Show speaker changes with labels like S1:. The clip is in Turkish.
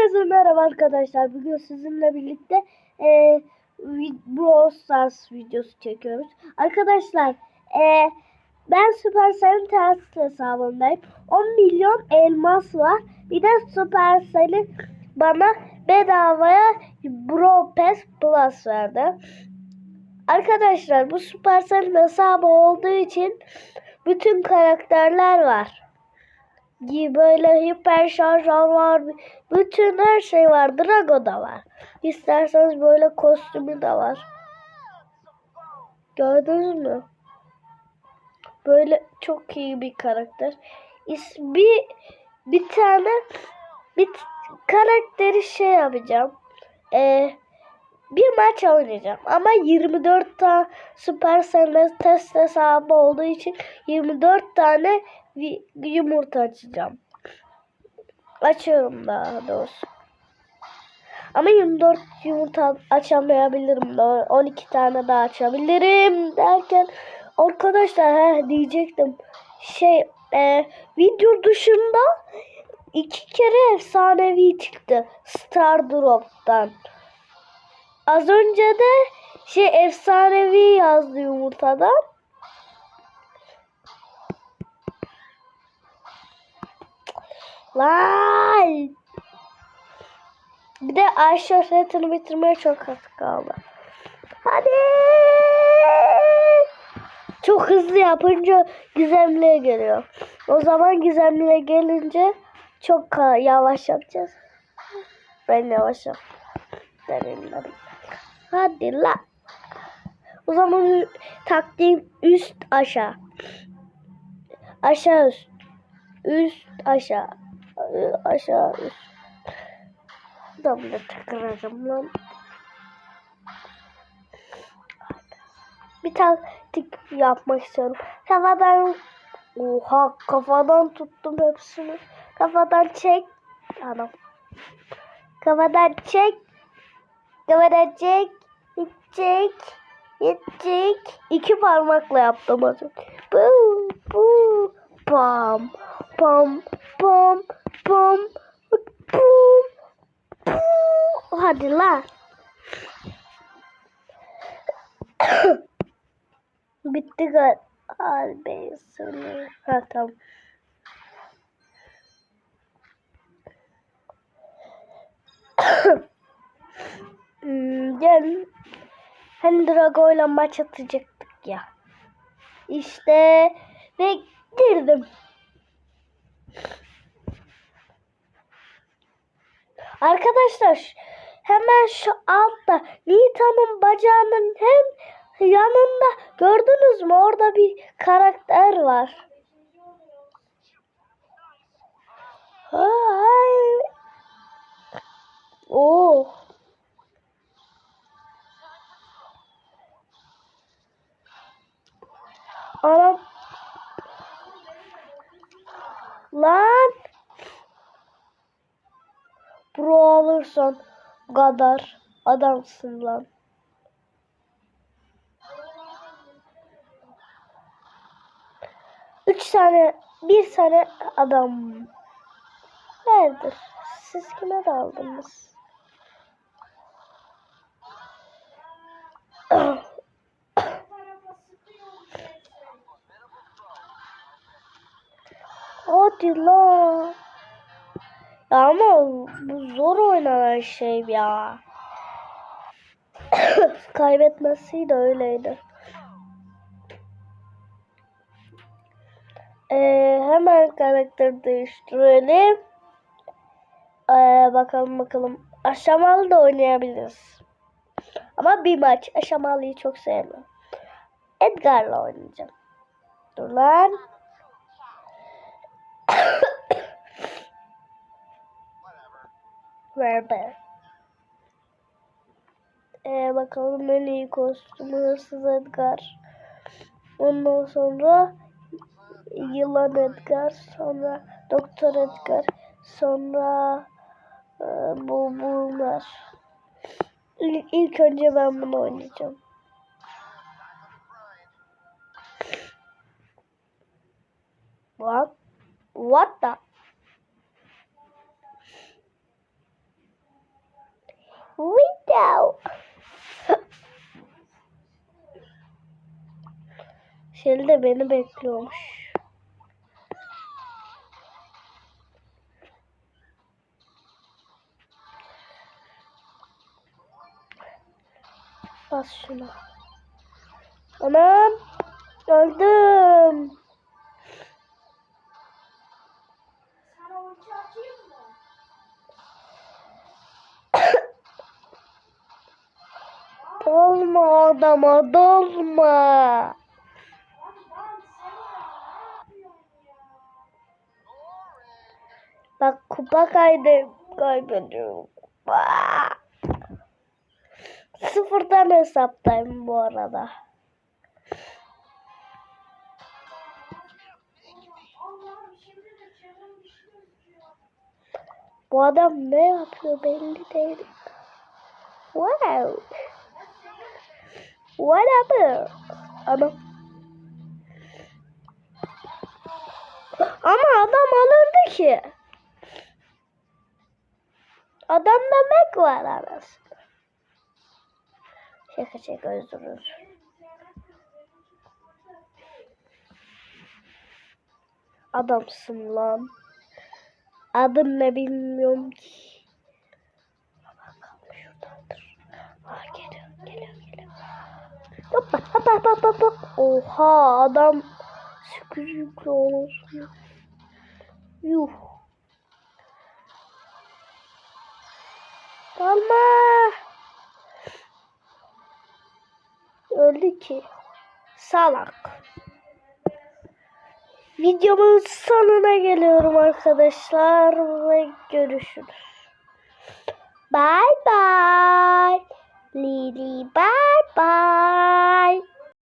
S1: Herkese merhaba arkadaşlar. Bugün sizinle birlikte e, Brawl Stars videosu çekiyoruz. Arkadaşlar e, ben Supercell'in ters hesabındayım. 10 milyon elmas var. Bir de Supercell'in bana bedavaya Brawl Pass Plus verdi. Arkadaşlar bu Supercell'in hesabı olduğu için bütün karakterler var böyle hiper şarjör var. Bütün her şey var. Drago da var. İsterseniz böyle kostümü de var. Gördünüz mü? Böyle çok iyi bir karakter. Bir, bir tane bir karakteri şey yapacağım. Ee, bir maç oynayacağım. Ama 24 tane Supercell test hesabı olduğu için 24 tane yumurta açacağım. Açıyorum daha doğrusu. Ama 24 yumurta açamayabilirim. de 12 tane daha açabilirim derken arkadaşlar he, diyecektim. Şey e, video dışında iki kere efsanevi çıktı Star Drop'tan. Az önce de şey efsanevi yazdı yumurtadan. Lan! Bir de Ayşe setini bitirmeye çok az kaldı. Hadi! Çok hızlı yapınca gizemliğe geliyor. O zaman gizemliğe gelince çok yavaş yapacağız. Ben yavaş yap. Deneyimle. Hadi la. O zaman taktiğim üst aşağı. Aşağı üst. Üst aşağı. Aşağı üst. Double tıkıracağım lan. Bir taktik yapmak istiyorum. Kafadan Oha kafadan tuttum hepsini. Kafadan çek. Anam. Kafadan çek. Kafadan çek. Çek. Çek. İki parmakla yaptım az önce. Bu, bu, pam, pam, pam, pam, pum, pum. Hadi la. Bitti gal. Abi sana. Ha tamam. hmm, gel. Hani Drago ile maç atacaktık ya. İşte ve girdim. Arkadaşlar hemen şu altta Nita'nın bacağının hem yanında gördünüz mü orada bir karakter var. Ay. Oo. Anam. Lan. Pro alırsan kadar adamsın lan. Üç tane, bir tane adam. Neredir? Siz kime daldınız? Hadi lan. Ya ama bu zor oynanan şey ya. Kaybetmesi de öyleydi. Ee, hemen karakter değiştirelim. Ee, bakalım bakalım. Aşamalı da oynayabiliriz. Ama bir maç. Aşamalıyı çok sevmem. Edgar'la oynayacağım. Dur lan. Ver be. Ee, bakalım en iyi kostümü hırsız Edgar. Ondan sonra yılan Edgar. Sonra doktor Edgar. Sonra e, bu bunlar. İlk, ilk önce ben bunu oynayacağım. What? What the? Wow. Şeli de beni bekliyormuş. Bas şuna. Anam. Öldüm. Dolma adama dolma. Bak kupa kaydı kaybediyorum. Kupa. Sıfırdan hesaptayım bu arada. Bu adam ne yapıyor belli değil. Wow. Whatever. Ama ama adam alırdı ki. Adamda mek var arasında. Şaka şaka özür. Adamsın lan. Adın ne bilmiyorum ki. Bakalım şuradandır. Var geliyor, geliyor, geliyor. Hoppa, hoppa, hoppa, hoppa. Oha adam sıkıcıklı olsun. Yuh. Dalma. Öldü ki. Salak. Videomun sonuna geliyorum arkadaşlar ve görüşürüz. Bye bye. Lily, bye bye.